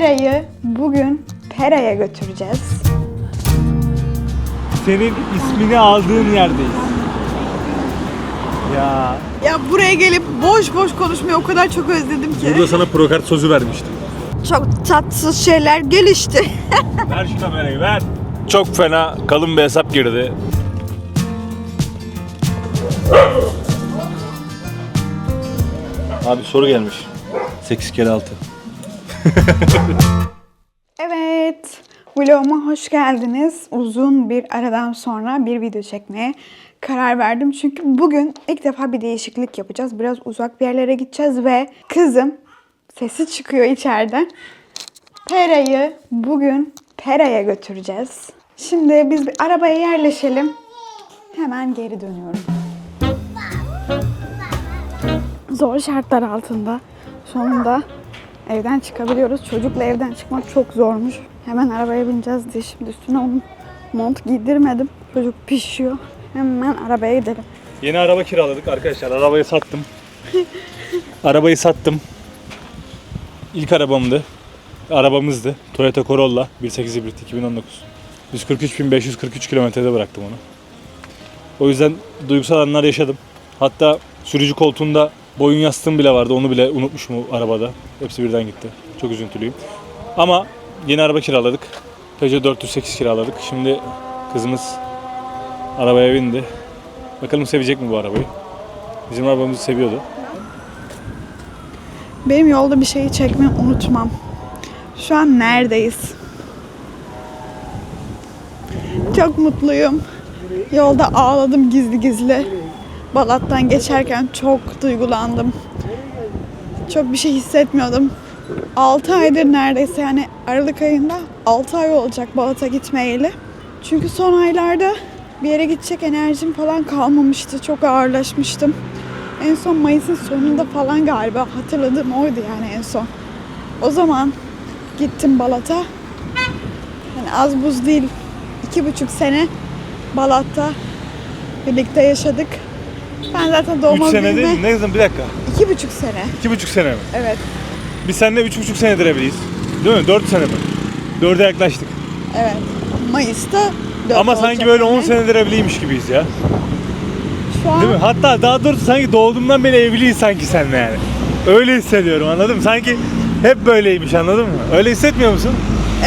Pera'yı bugün Pera'ya götüreceğiz. Senin ismini aldığın yerdeyiz. Ya. Ya buraya gelip boş boş konuşmayı o kadar çok özledim ki. Burada sana prokart sözü vermiştim. Çok tatsız şeyler gelişti. Ver şu kamerayı ver. Çok fena kalın bir hesap girdi. Abi soru gelmiş. 8 kere 6. Evet, vloguma hoş geldiniz. Uzun bir aradan sonra bir video çekmeye karar verdim. Çünkü bugün ilk defa bir değişiklik yapacağız. Biraz uzak bir yerlere gideceğiz ve kızım sesi çıkıyor içeriden. Pera'yı bugün Pera'ya götüreceğiz. Şimdi biz bir arabaya yerleşelim. Hemen geri dönüyorum. Zor şartlar altında sonunda evden çıkabiliyoruz. Çocukla evden çıkmak çok zormuş. Hemen arabaya bineceğiz diye şimdi üstüne onu mont giydirmedim. Çocuk pişiyor. Hemen arabaya gidelim. Yeni araba kiraladık arkadaşlar. Arabayı sattım. Arabayı sattım. İlk arabamdı. Arabamızdı. Toyota Corolla 1.8 hibrit 2019. 143.543 kilometrede bıraktım onu. O yüzden duygusal anlar yaşadım. Hatta sürücü koltuğunda boyun yastığım bile vardı. Onu bile unutmuşum o arabada. Hepsi birden gitti. Çok üzüntülüyüm. Ama yeni araba kiraladık. Peugeot 408 kiraladık. Şimdi kızımız arabaya bindi. Bakalım sevecek mi bu arabayı? Bizim arabamızı seviyordu. Benim yolda bir şeyi çekmeyi unutmam. Şu an neredeyiz? Çok mutluyum. Yolda ağladım gizli gizli. Balat'tan geçerken çok duygulandım. Çok bir şey hissetmiyordum. 6 aydır neredeyse yani Aralık ayında 6 ay olacak Balat'a gitmeyeli. Çünkü son aylarda bir yere gidecek enerjim falan kalmamıştı. Çok ağırlaşmıştım. En son Mayıs'ın sonunda falan galiba hatırladığım oydu yani en son. O zaman gittim Balat'a. Yani az buz değil. iki buçuk sene Balat'ta birlikte yaşadık. Ben zaten 3 doğma sene büyüme- değil, ne zaman bir dakika. iki buçuk sene. 2,5 sene mi? Evet. Biz seninle 3,5 senedir evliyiz. Değil mi? 4 sene mi? 4'e yaklaştık. Evet. Mayıs'ta dört Ama sanki böyle 10 yani. senedir evliymiş gibiyiz ya. Şu an Değil mi? Hatta daha doğrusu sanki doğduğumdan beri evliyiz sanki seninle yani. Öyle hissediyorum anladın mı? Sanki hep böyleymiş anladın mı? Öyle hissetmiyor musun?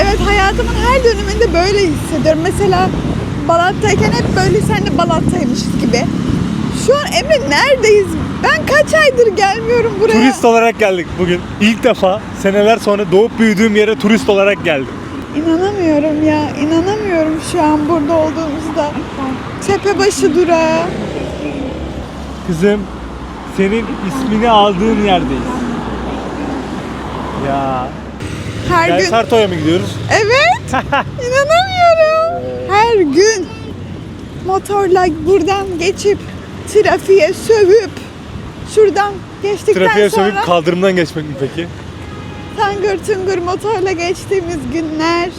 Evet hayatımın her döneminde böyle hissediyorum. Mesela Balat'tayken hep böyle sen de Balat'taymışız gibi. Şu an Emre neredeyiz? Ben kaç aydır gelmiyorum buraya. Turist olarak geldik bugün. İlk defa seneler sonra doğup büyüdüğüm yere turist olarak geldim. İnanamıyorum ya. inanamıyorum şu an burada olduğumuzda. Tepebaşı durağı. Kızım senin ismini aldığın yerdeyiz. Ya. Her Gel gün. Sarto'ya mı gidiyoruz? Evet. İnanamıyorum. Her gün motorla buradan geçip trafiğe sövüp şuradan geçtikten Trafiğe sonra sövüp kaldırımdan geçmek mi peki? tangır tungur motorla geçtiğimiz günler.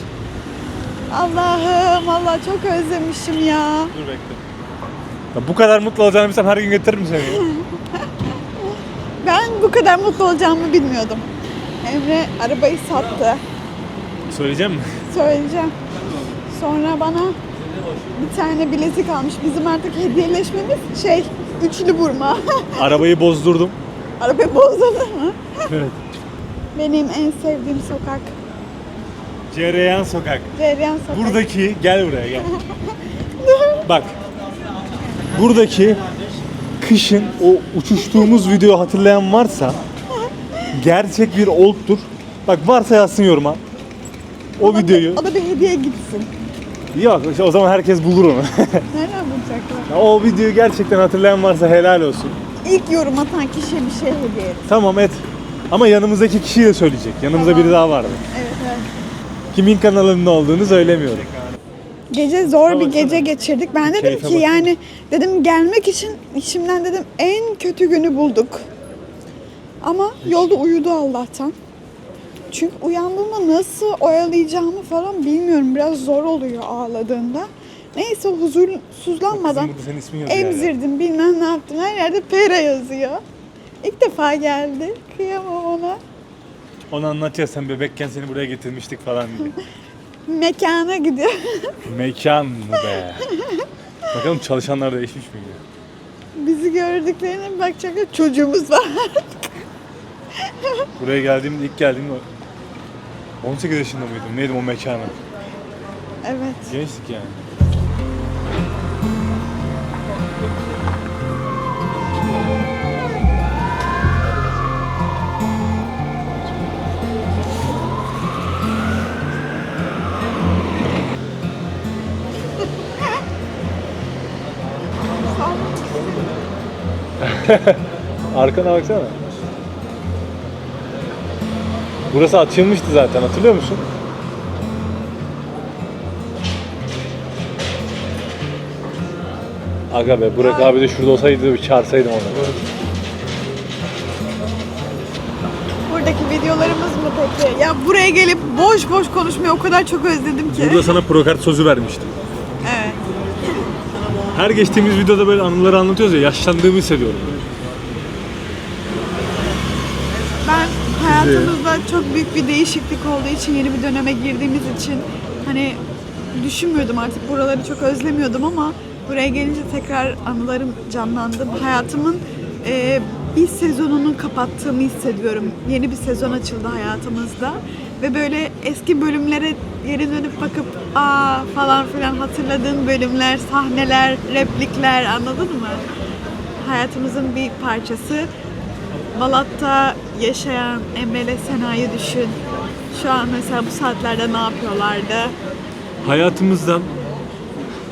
Allah'ım Allah çok özlemişim ya. Dur bekle. Ya bu kadar mutlu olacağını bilsem her gün getiririm seni. Ben bu kadar mutlu olacağımı bilmiyordum. Emre arabayı sattı. Söyleyeceğim mi? Söyleyeceğim. Sonra bana bir tane bilezik almış. Bizim artık hediyeleşmemiz şey üçlü vurma. Arabayı bozdurdum. Arabayı bozuldu mu? Evet. Benim en sevdiğim sokak. Cereyan Sokak. Ceryan sokak. Buradaki, gel buraya gel. Bak. Buradaki kışın o uçuştuğumuz video hatırlayan varsa gerçek bir oldtur. Bak varsa yazsın yoruma. O Ona videoyu. O da bir hediye gitsin. Yok işte o zaman herkes bulur onu. Nereden bulacaklar? Ya o videoyu gerçekten hatırlayan varsa helal olsun. İlk yorum atan kişiye bir şey hediye et. Tamam et. Ama yanımızdaki kişi de söyleyecek. Yanımızda Tamam. biri daha vardı. Evet evet. Kimin kanalında olduğunu söylemiyorum. Gece zor bir gece geçirdik. Ben dedim Keyfe ki bakın. yani dedim gelmek için içimden dedim en kötü günü bulduk. Ama yolda uyudu Allah'tan. Çünkü uyandığımda nasıl oyalayacağımı falan bilmiyorum. Biraz zor oluyor ağladığında. Neyse huzursuzlanmadan Kızın hala. emzirdim bilmem ne yaptım. Her yerde Pera yazıyor. İlk defa geldi. Kıyamam ona. Onu anlatıyor sen bebekken seni buraya getirmiştik falan diye. Mekana gidiyor. Mekan mı be? Bakalım çalışanlar değişmiş mi? ya? Bizi gördüklerine bakacaklar çocuğumuz var. Buraya geldiğimde ilk geldiğimde 18 yaşında mıydım? Neydim o mekana? evet. Gençtik yani. Arkana baksana. Burası açılmıştı zaten hatırlıyor musun? Aga be Burak abi de şurada olsaydı bir çağırsaydım onu. Buradaki videolarımız mı peki? Ya buraya gelip boş boş konuşmayı o kadar çok özledim ki. Burada sana prokart sözü vermiştim. Evet. Her geçtiğimiz videoda böyle anıları anlatıyoruz ya yaşlandığımı hissediyorum. Ben hayatımızda çok büyük bir değişiklik olduğu için yeni bir döneme girdiğimiz için hani düşünmüyordum artık buraları çok özlemiyordum ama buraya gelince tekrar anılarım canlandı. Hayatımın e, bir sezonunu kapattığımı hissediyorum. Yeni bir sezon açıldı hayatımızda ve böyle eski bölümlere geri dönüp bakıp aa falan filan hatırladığın bölümler, sahneler, replikler anladın mı? Hayatımızın bir parçası. Balat'ta yaşayan Emre'yle Sena'yı düşün. Şu an mesela bu saatlerde ne yapıyorlardı? Hayatımızdan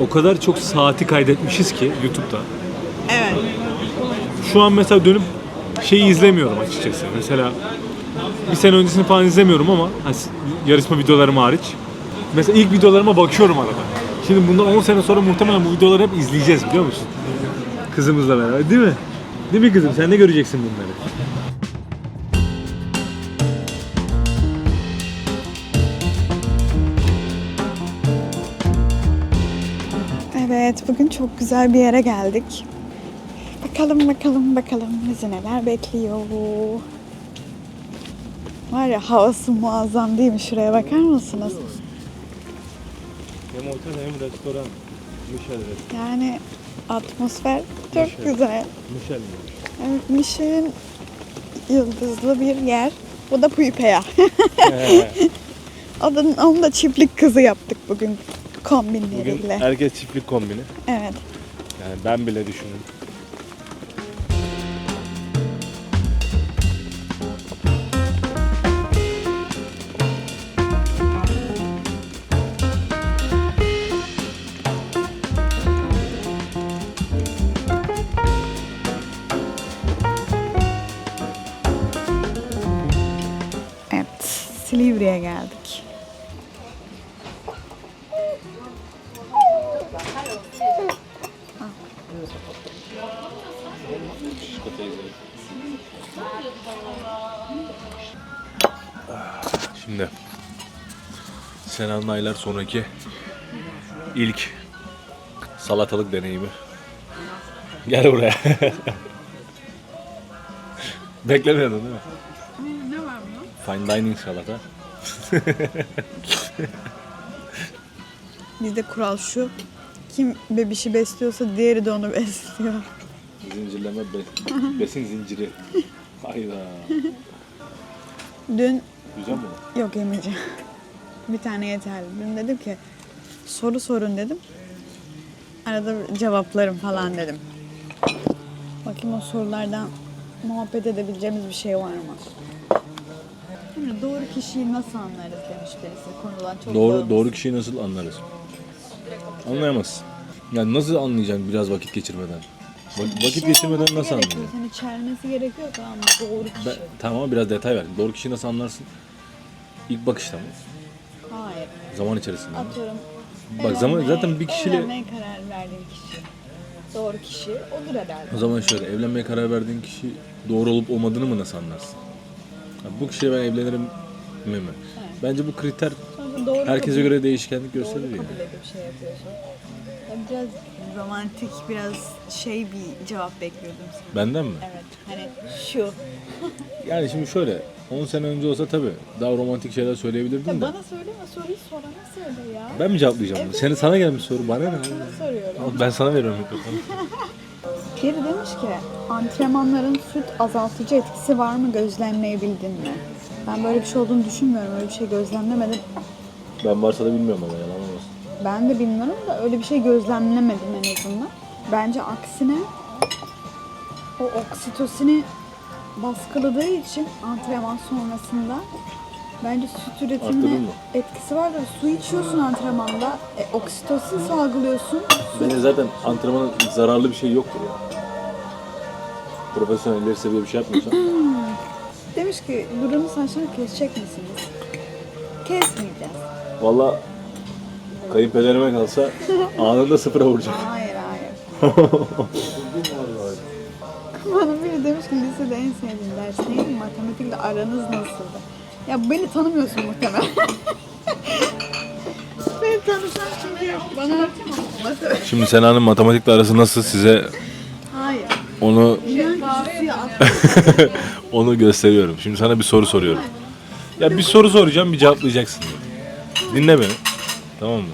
o kadar çok saati kaydetmişiz ki YouTube'da. Evet. Şu an mesela dönüp şeyi izlemiyorum açıkçası. Mesela bir sene öncesini falan izlemiyorum ama hani yarışma videolarım hariç. Mesela ilk videolarıma bakıyorum arada. Şimdi bundan 10 sene sonra muhtemelen bu videoları hep izleyeceğiz biliyor musun? Kızımızla beraber değil mi? Değil mi kızım? Sen de göreceksin bunları. Evet, bugün çok güzel bir yere geldik. Bakalım bakalım bakalım bizi neler bekliyor. Var ya havası muazzam değil mi? Şuraya bakar mısınız? Hem otel hem restoran. Michel Yani atmosfer çok Müşer. güzel. Michel Evet, Michelin yıldızlı bir yer. Bu da Puypeya. Onun, onun da çiftlik kızı yaptık bugün Bugün kombinleriyle. herkes çiftlik kombini. Evet. Yani ben bile düşünün. Evet. Silivri'ye geldik. Sena'nın aylar sonraki ilk salatalık deneyimi. Gel buraya. Beklemiyordun değil mi? Ne var mı? Fine dining salata. Bizde kural şu. Kim bebişi besliyorsa diğeri de onu besliyor. Zincirleme be- besin zinciri. Hayda. Dün Güzel mi? yok yemeyeceğim. Bir tane yeterli. Dün dedim ki soru sorun dedim. Arada cevaplarım falan dedim. Bakayım o sorulardan muhabbet edebileceğimiz bir şey var mı? Şimdi doğru kişiyi nasıl anlarız demiş birisi konudan çok Doğru doğru kişiyi nasıl anlarız? Anlayamazsın. Yani nasıl anlayacaksın biraz vakit geçirmeden? Va- vakit Şey geçirmeden nasıl anlayacaksın? Seni çelmesi gerekiyor tamam? Doğru kişi. Ben, tamam ama biraz detay ver. Doğru kişiyi nasıl anlarsın? İlk bakışta mı? Zaman içerisinde mi? Atıyorum. Bak zaman zaten bir kişiyle Evlenmeye karar verdiğin kişi. Doğru kişi odur herhalde. o zaman şöyle evlenmeye karar verdiğin kişi doğru olup olmadığını mı nasıl anlarsın? Ha, bu kişiyle ben evlenirim mi mi? Bence bu kriter Sonra doğru Herkese kabul- göre değişkenlik doğru gösterir ya. kabul edip şey yapıyorsun. Ya biraz romantik, biraz şey bir cevap bekliyordum sana. Benden mi? Evet, hani şu. Yani şimdi şöyle 10 sene önce olsa tabii daha romantik şeyler söyleyebilirdim de. Bana söyleme, soruyu sorana söyle ya. Ben mi cevaplayacağım bunu? Seni sana gelmiş soru bana ne? Sana soruyorum. Al, Ben sana veriyorum mikrofonu. Biri demiş ki antrenmanların süt azaltıcı etkisi var mı gözlemleyebildin mi? Ben böyle bir şey olduğunu düşünmüyorum. Öyle bir şey gözlemlemedim. Ben varsa da bilmiyorum ama yalan. Ben de bilmiyorum da öyle bir şey gözlemlemedim en azından. Bence aksine o oksitosini baskıladığı için antrenman sonrasında bence süt üretimine etkisi var. Böyle su içiyorsun antrenmanda, e, oksitosin salgılıyorsun. Bence zaten antrenmanın zararlı bir şey yoktur ya. Profesyoneller seviye bir şey yapmıyorsan. Demiş ki Duran'ın saçlarını kesecek misiniz? Kesmeyeceğiz. Valla kayınpederime kalsa anında sıfıra vuracak. Hayır hayır. Bana biri demiş ki lisede en sevdiğin ders neydi? Matematikle aranız nasıldı? Ya beni tanımıyorsun muhtemelen. beni tanısan çünkü bana matematik... Şimdi Sena'nın matematikle arası nasıl size Hayır. onu onu gösteriyorum. Şimdi sana bir soru soruyorum. Ya bir soru soracağım bir cevaplayacaksın. Dinle beni. Tamam mı?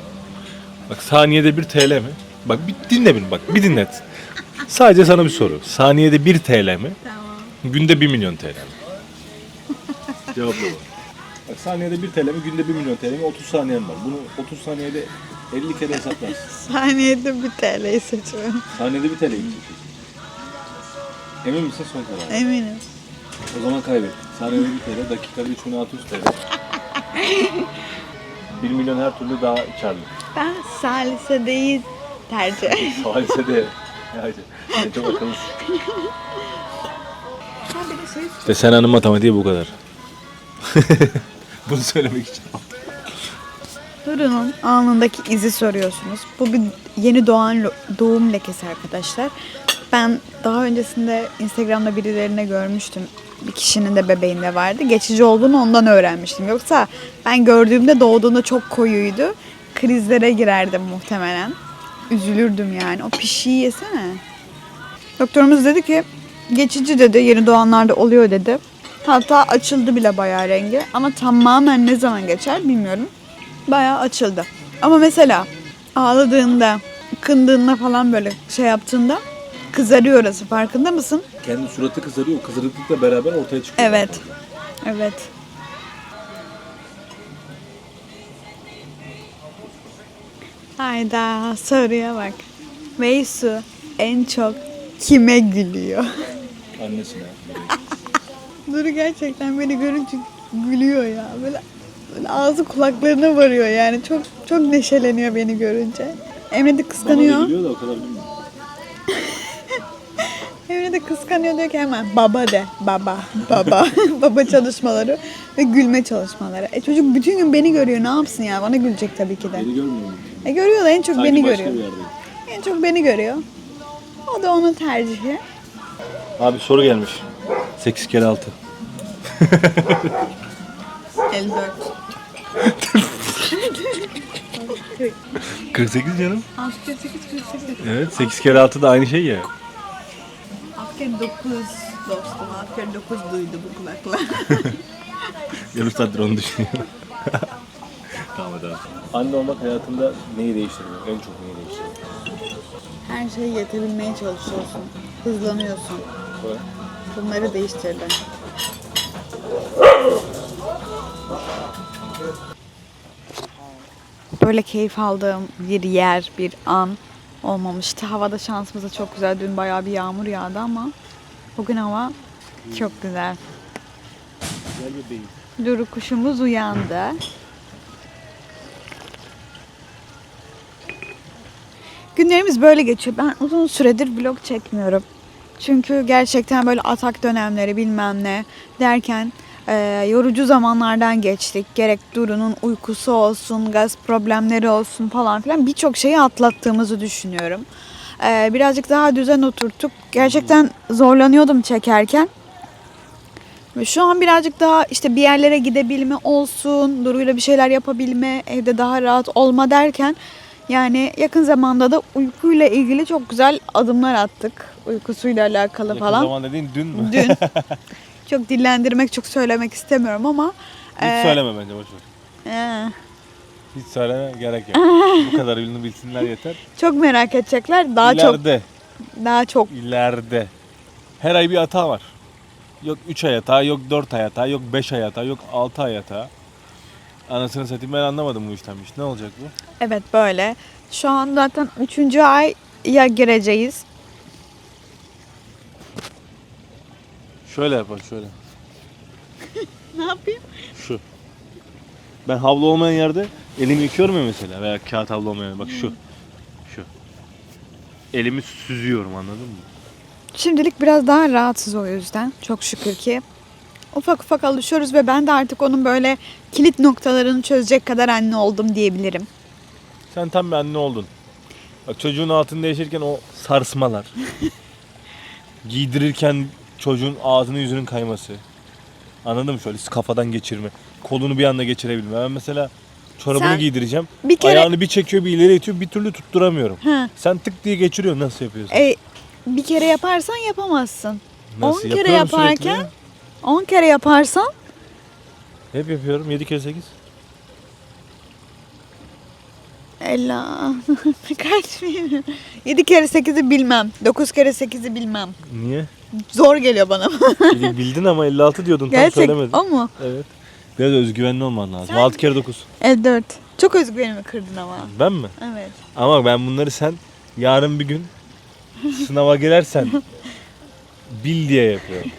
Bak saniyede bir TL mi? Bak bir dinle beni bak bir dinlet. Sadece sana bir soru. Saniyede bir TL mi? tamam. Günde 1 milyon TL mi? Cevapla bak. Bak saniyede 1 TL mi? Günde 1 milyon TL mi? 30 saniyen var. Bunu 30 saniyede 50 kere hesaplarsın. Saniyede bir TL'yi seçiyorum. Saniyede 1 TL'yi seçiyorsun. Emin misin son karar? Eminim. O zaman kaybettin. Saniyede 1 TL, dakikada 3600 TL. 1 milyon her türlü daha karlı. Ben salisedeyi tercih Salise de. Yani, sen çok akıllısın. Ha bir de şey İşte Sena'nın matematiği bu kadar. Bunu söylemek için. Duru'nun alnındaki izi soruyorsunuz. Bu bir yeni doğan lo- doğum lekesi arkadaşlar. Ben daha öncesinde Instagram'da birilerine görmüştüm. Bir kişinin de bebeğinde vardı. Geçici olduğunu ondan öğrenmiştim. Yoksa ben gördüğümde doğduğunda çok koyuydu. Krizlere girerdim muhtemelen. Üzülürdüm yani. O pişiyi yesene. Doktorumuz dedi ki geçici dedi. Yeni doğanlarda oluyor dedi. Hatta açıldı bile bayağı rengi. Ama tamamen ne zaman geçer bilmiyorum bayağı açıldı. Ama mesela ağladığında, kındığında falan böyle şey yaptığında kızarıyor orası farkında mısın? Kendi suratı kızarıyor. Kızarıklıkla beraber ortaya çıkıyor. Evet. Evet. Hayda soruya bak. Meysu en çok kime gülüyor? Annesine. Duru gerçekten beni görünce gülüyor ya. Böyle, böyle ağzı kulaklarına varıyor yani. Çok çok neşeleniyor beni görünce. Emre de Bana da kıskanıyor. gülüyor da o kadar bilmiyorum. Emre de kıskanıyor diyor ki hemen baba de. Baba. Baba. baba çalışmaları ve gülme çalışmaları. E çocuk bütün gün beni görüyor. Ne yapsın ya? Bana gülecek tabii ki de. Beni görmüyor mu? E görüyor da en çok Sanki beni başka görüyor. bir. En çok beni görüyor. O da onun tercihi. Abi soru gelmiş. 8 kere 6. 54. 48 canım. 68, 48. Evet 8 kere 6 da aynı şey ya. Asker 9 dostum. Asker 9 duydu bu kulakla. Yarım saattir onu düşünüyorum. abi. Anne olmak hayatında neyi değiştiriyor? En çok neyi değiştiriyor? Her şeye yetebilmeye çalışıyorsun. Hızlanıyorsun. Bunları değiştirdi. Böyle keyif aldığım bir yer, bir an olmamıştı. Havada şansımız da çok güzel. Dün bayağı bir yağmur yağdı ama bugün hava çok güzel. Duru kuşumuz uyandı. Günlerimiz böyle geçiyor. Ben uzun süredir vlog çekmiyorum. Çünkü gerçekten böyle atak dönemleri bilmem ne derken e, yorucu zamanlardan geçtik. Gerek Duru'nun uykusu olsun, gaz problemleri olsun falan filan birçok şeyi atlattığımızı düşünüyorum. E, birazcık daha düzen oturttuk. Gerçekten zorlanıyordum çekerken. Şu an birazcık daha işte bir yerlere gidebilme olsun, Duru'yla bir şeyler yapabilme, evde daha rahat olma derken yani yakın zamanda da uykuyla ilgili çok güzel adımlar attık. Uykusuyla alakalı Yakın falan. zaman dediğin dün mü? Dün. çok dillendirmek, çok söylemek istemiyorum ama Hiç Ee, söyleme bence boş ver. ee, Hiç söyleme gerek yok. Bu kadar ünlü bilsinler yeter. çok merak edecekler. Daha çok ileride, daha çok ileride. Her ay bir hata var. Yok 3 ay hata, yok 4 ay hata, yok 5 ay hata, yok 6 ay hata. Anasını satayım ben anlamadım bu işten bir iş. Ne olacak bu? evet böyle. Şu an zaten 3. aya gireceğiz. Şöyle yapar şöyle. Ne yapayım? Şu. Ben havlu olmayan yerde elimi yıkıyorum ya mesela veya kağıt havlu olmayan bak şu. Şu. Elimi süzüyorum anladın mı? Şimdilik biraz daha rahatsız o yüzden. Çok şükür ki. Ufak ufak alışıyoruz ve ben de artık onun böyle kilit noktalarını çözecek kadar anne oldum diyebilirim. Sen tam bir anne oldun. Bak çocuğun altında yaşarken o sarsmalar. Giydirirken çocuğun ağzının yüzünün kayması. Anladın mı? Şöyle kafadan geçirme. Kolunu bir anda geçirebilme. Ben mesela çorabını Sen giydireceğim. Bir kere Ayağını bir çekiyor bir ileri itiyor bir türlü tutturamıyorum. ha, Sen tık diye geçiriyorsun. Nasıl yapıyorsun? e, bir kere yaparsan yapamazsın. Nasıl? on kere Yapıyorum sürekli yaparken- ya. 10 kere yaparsan Hep yapıyorum. 7 kere 8. Ella kaç bilmiyorum. 7 kere 8'i bilmem. 9 kere 8'i bilmem. Niye? Zor geliyor bana. Bildin- ama 56 diyordun. Tam Gerçek söylemedin. o mu? Evet. Biraz özgüvenli olman lazım. Sen- 6 kere 9. 54. Çok özgüvenimi kırdın ama. Ben mi? Evet. Ama ben bunları sen yarın bir gün sınava girersen bil diye yapıyorum.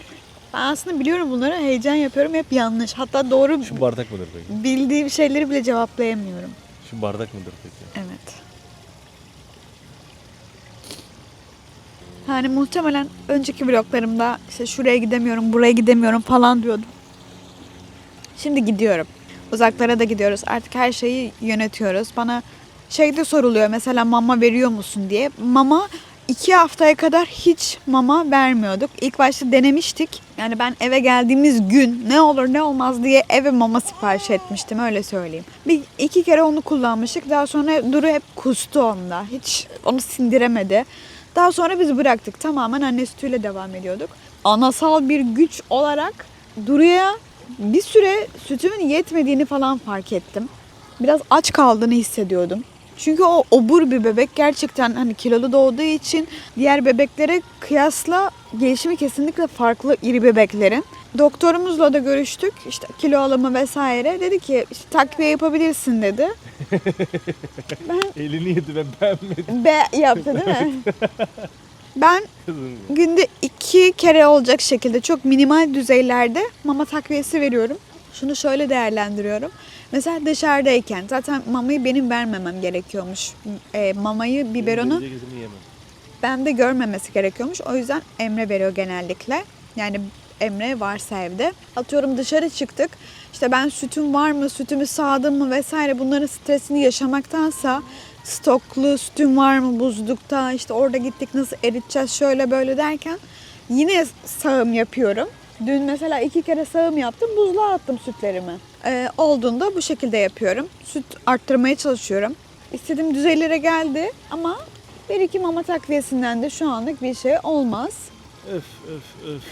Ben aslında biliyorum bunları. Heyecan yapıyorum. Hep yanlış. Hatta doğru Şu bardak mıdır peki? bildiğim şeyleri bile cevaplayamıyorum. Şu bardak mıdır peki? Evet. Yani muhtemelen önceki vloglarımda işte şuraya gidemiyorum, buraya gidemiyorum falan diyordum. Şimdi gidiyorum. Uzaklara da gidiyoruz. Artık her şeyi yönetiyoruz. Bana şey de soruluyor mesela mama veriyor musun diye. Mama iki haftaya kadar hiç mama vermiyorduk. İlk başta denemiştik. Yani ben eve geldiğimiz gün ne olur ne olmaz diye eve mama sipariş etmiştim öyle söyleyeyim. Bir iki kere onu kullanmıştık. Daha sonra Duru hep kustu onda. Hiç onu sindiremedi. Daha sonra biz bıraktık. Tamamen anne sütüyle devam ediyorduk. Anasal bir güç olarak Duru'ya bir süre sütümün yetmediğini falan fark ettim. Biraz aç kaldığını hissediyordum. Çünkü o obur bir bebek gerçekten hani kilolu doğduğu için diğer bebeklere kıyasla gelişimi kesinlikle farklı iri bebeklerin. Doktorumuzla da görüştük. İşte kilo alımı vesaire. Dedi ki işte takviye yapabilirsin dedi. Elini yedi ben beğenmedim Be yaptı değil mi? Ben günde iki kere olacak şekilde çok minimal düzeylerde mama takviyesi veriyorum. Şunu şöyle değerlendiriyorum. Mesela dışarıdayken zaten mamayı benim vermemem gerekiyormuş. E, mamayı, biberonu ben de görmemesi gerekiyormuş. O yüzden Emre veriyor genellikle. Yani Emre varsa evde. Atıyorum dışarı çıktık. İşte ben sütüm var mı, sütümü sağdım mı vesaire bunların stresini yaşamaktansa stoklu sütüm var mı buzlukta işte orada gittik nasıl eriteceğiz şöyle böyle derken yine sağım yapıyorum. Dün mesela iki kere sağım yaptım buzluğa attım sütlerimi. Ee, olduğunda bu şekilde yapıyorum. Süt arttırmaya çalışıyorum. İstediğim düzeylere geldi ama bir iki mama takviyesinden de şu anlık bir şey olmaz. Öf öf öf.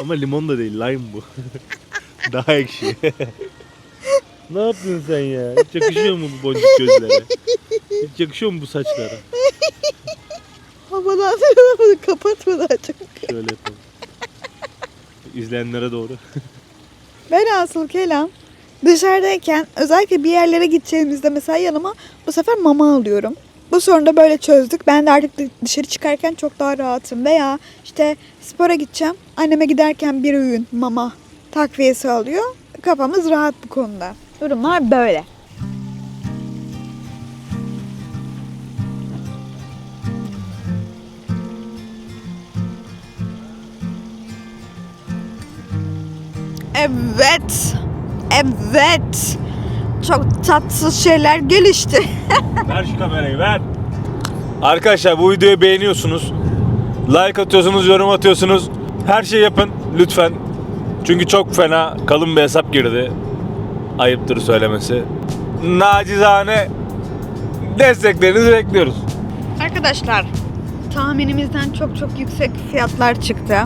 Ama limon da değil, lime bu. Daha ekşi. ne yaptın sen ya? Hiç yakışıyor mu bu boncuk gözlere? Hiç yakışıyor mu bu saçlara? Havadan bunu kapatma daha çok. Şöyle yapalım. İzleyenlere doğru. Velhasıl kelam dışarıdayken özellikle bir yerlere gideceğimizde mesela yanıma bu sefer mama alıyorum. Bu sorunu da böyle çözdük. Ben de artık dışarı çıkarken çok daha rahatım. Veya işte spora gideceğim. Anneme giderken bir öğün mama takviyesi alıyor. Kafamız rahat bu konuda. Durumlar böyle. Evet. Evet. Çok tatsız şeyler gelişti. Ver şu kamerayı ver. Arkadaşlar bu videoyu beğeniyorsunuz. Like atıyorsunuz, yorum atıyorsunuz. Her şey yapın lütfen. Çünkü çok fena kalın bir hesap girdi. Ayıptır söylemesi. Nacizane desteklerinizi bekliyoruz. Arkadaşlar tahminimizden çok çok yüksek fiyatlar çıktı.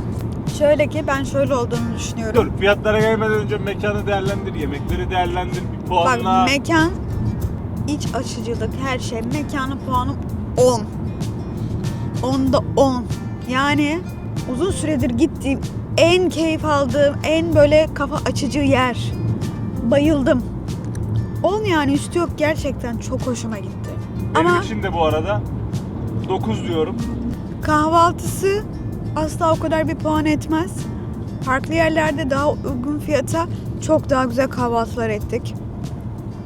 Şöyle ki ben şöyle olduğunu düşünüyorum. Dur fiyatlara gelmeden önce mekanı değerlendir, yemekleri değerlendir, bir Bak puanla. mekan, iç açıcılık, her şey. Mekanın puanı 10. 10'da 10. Yani uzun süredir gittiğim, en keyif aldığım, en böyle kafa açıcı yer. Bayıldım. 10 yani üstü yok gerçekten çok hoşuma gitti. Benim Ama için de bu arada 9 diyorum. kahvaltısı asla o kadar bir puan etmez. Farklı yerlerde daha uygun fiyata çok daha güzel kahvaltılar ettik.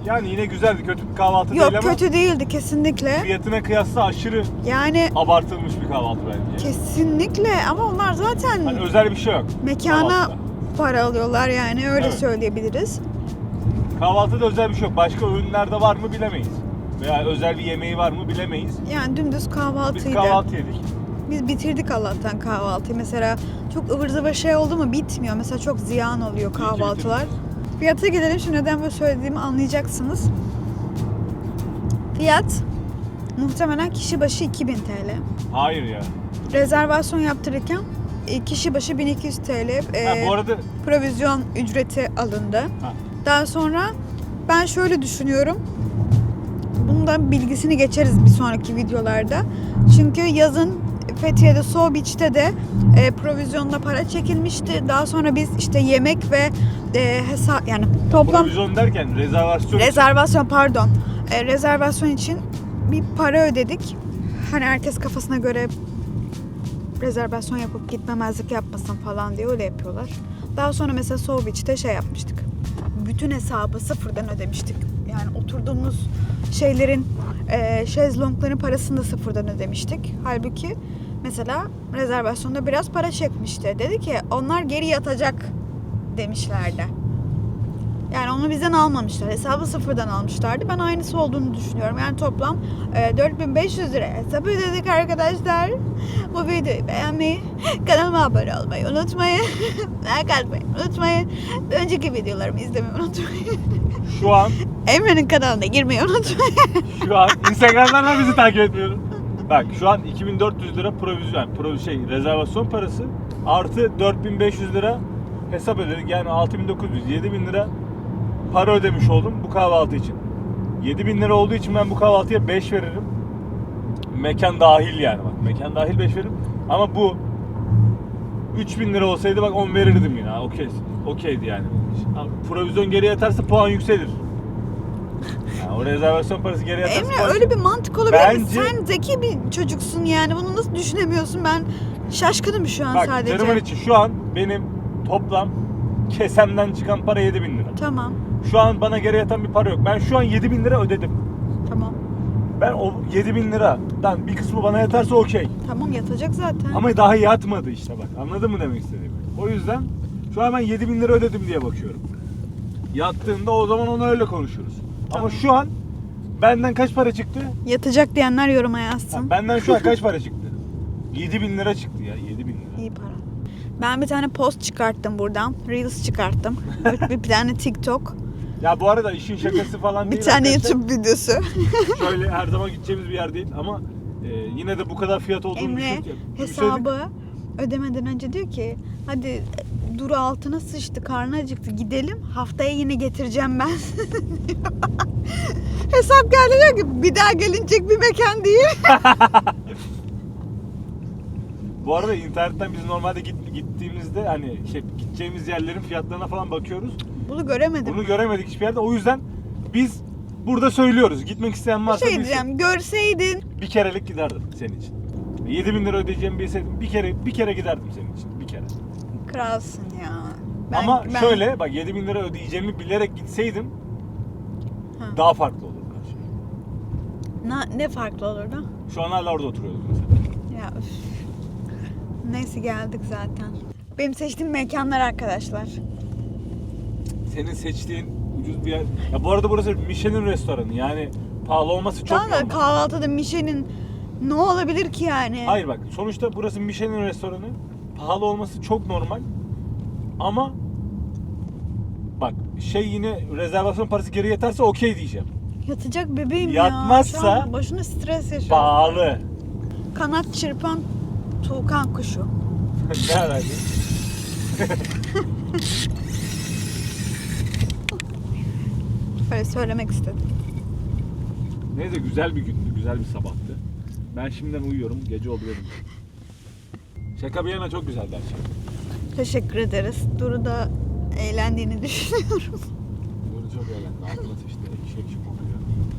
Yani yine güzeldi, kötü bir kahvaltı Yok değil ama kötü değildi kesinlikle. fiyatına kıyasla aşırı Yani abartılmış bir kahvaltı bence. Kesinlikle ama onlar zaten Hani özel bir şey yok. mekana kahvaltıda. para alıyorlar yani öyle Evet. söyleyebiliriz. Kahvaltıda özel bir şey yok. Başka öğünlerde var mı bilemeyiz. Veya özel bir yemeği var mı bilemeyiz. Yani dümdüz Biz kahvaltıydı. kahvaltı yedik. Biz bitirdik Allah'tan kahvaltıyı. Mesela çok ıvır zıvır şey oldu mu bitmiyor. Mesela çok ziyan oluyor kahvaltılar. Fiyata gelelim. Şimdi neden böyle söylediğimi anlayacaksınız. Fiyat muhtemelen kişi başı 2000 TL. Hayır ya. Rezervasyon yaptırırken e, kişi başı 1200 TL e, Ha, bu arada provizyon ücreti alındı. Ha. Daha sonra ben şöyle düşünüyorum. Bundan bilgisini geçeriz bir sonraki videolarda. Çünkü yazın Fethiye'de So Beach'te de e, provizyonla para çekilmişti. Daha sonra biz işte yemek ve e, hesap yani toplam provizyon derken rezervasyon. rezervasyon pardon E, rezervasyon için bir para ödedik. Hani herkes kafasına göre rezervasyon yapıp gitmemezlik yapmasın falan diye öyle yapıyorlar. Daha sonra mesela So Beach'te şey yapmıştık. Bütün hesabı sıfırdan ödemiştik. Yani oturduğumuz şeylerin, e, şezlongların parasını da sıfırdan ödemiştik. Halbuki mesela rezervasyonda biraz para çekmişti. Dedi ki onlar geri yatacak demişlerdi. Yani onu bizden almamışlar. Hesabı sıfırdan almışlardı. Ben aynısı olduğunu düşünüyorum. Yani toplam e, 4500 lira hesap ödedik arkadaşlar. Bu videoyu beğenmeyi, kanalıma abone olmayı unutmayın. like atmayı unutmayın. Önceki videolarımı izlemeyi unutmayın. Şu an Emre'nin kanalına girmeyi unutmayın. şu an Instagram'dan da bizi takip etmiyorum. Bak şu an 2400 lira provizyon, yani pro şey rezervasyon parası artı 4500 lira hesap ödedik. Yani 6900 7000 lira para ödemiş oldum bu kahvaltı için. 7000 lira olduğu için ben bu kahvaltıya 5 veririm. Mekan dahil yani bak. Mekan dahil 5 veririm. Ama bu 3000 lira olsaydı bak 10 verirdim yine. Okey. Okeydi yani. Ama Provizyon geri yatarsa puan yükselir. Yani o rezervasyon parası geri yatarsa Emre puan öyle bir mantık olabilir mi? Bence- Sen zeki bir çocuksun yani. Bunu nasıl düşünemiyorsun? Ben şaşkınım şu an Bak sadece. Termal için şu an benim toplam kesemden çıkan para 7000 lira. Tamam. Şu an bana geri yatan bir para yok. Ben şu an 7000 lira ödedim. Ben o 7000 liradan bir kısmı bana yatarsa okey. Tamam yatacak zaten. Ama daha yatmadı işte bak. Anladın mı demek istediğimi? O yüzden şu an ben 7000 lira ödedim diye bakıyorum. Yattığında o zaman onu öyle konuşuruz. Ama şu an benden kaç para çıktı? Yatacak diyenler yoruma Ha, yazsın. benden şu an kaç para çıktı? 7000 lira çıktı ya 7000 lira. İyi para. Ben bir tane post çıkarttım buradan. Reels çıkarttım. bir, bir tane TikTok. Ya bu arada işin şakası falan Bir değil. tane arkadaşlar. YouTube videosu. Şöyle her zaman gideceğimiz bir yer değil ama e, yine de bu kadar fiyat olduğunu Emre düşünsek- hesabı ödemeden önce diyor ki hadi duru altına sıçtı karnı acıktı gidelim haftaya yine getireceğim ben. Hesap geldi diyor ki bir daha gelinecek bir mekan değil. Bu arada internetten biz normalde git, gittiğimizde hani şey gideceğimiz yerlerin fiyatlarına falan bakıyoruz. Bunu göremedim. Bunu göremedik hiçbir yerde. O yüzden biz burada söylüyoruz. Gitmek isteyen Bir varsa şey bilsin. diyeceğim görseydin bir kerelik giderdim senin için. 7000 lira ödeyeceğimi bilseydim bir kere bir kere giderdim senin için. Bir kere. kralsın ya. Ben- Ama ben- şöyle bak 7000 lira ödeyeceğimi bilerek gitseydim Ha. daha farklı olurdu her şey. Na- ne farklı olurdu? Şu an hala orada oturuyorduk mesela. Ya üf. Neyse geldik zaten. Benim seçtiğim mekanlar arkadaşlar. Senin seçtiğin ucuz bir yer. Ya bu arada burası Michelin restoranı yani pahalı olması çok Tamam da normal. kahvaltıda Michelin Ne olabilir ki yani? Hayır bak sonuçta burası Michelin restoranı. Pahalı olması çok normal. Ama bak şey yine rezervasyon parası geri yeterse okey diyeceğim. Yatacak bebeğim Yatmazsa- ya. Şu an başına stres yaşıyor. Pahalı. Kanat çırpan tuğkan kuşu. ne alaka? Öyle söylemek istedim. Neyse güzel bir gündü, güzel bir sabahtı. Ben şimdiden uyuyorum, gece oldu benim. Şaka bir yana çok güzeldi her şey. Teşekkür ederiz. Duru da eğlendiğini düşünüyorum.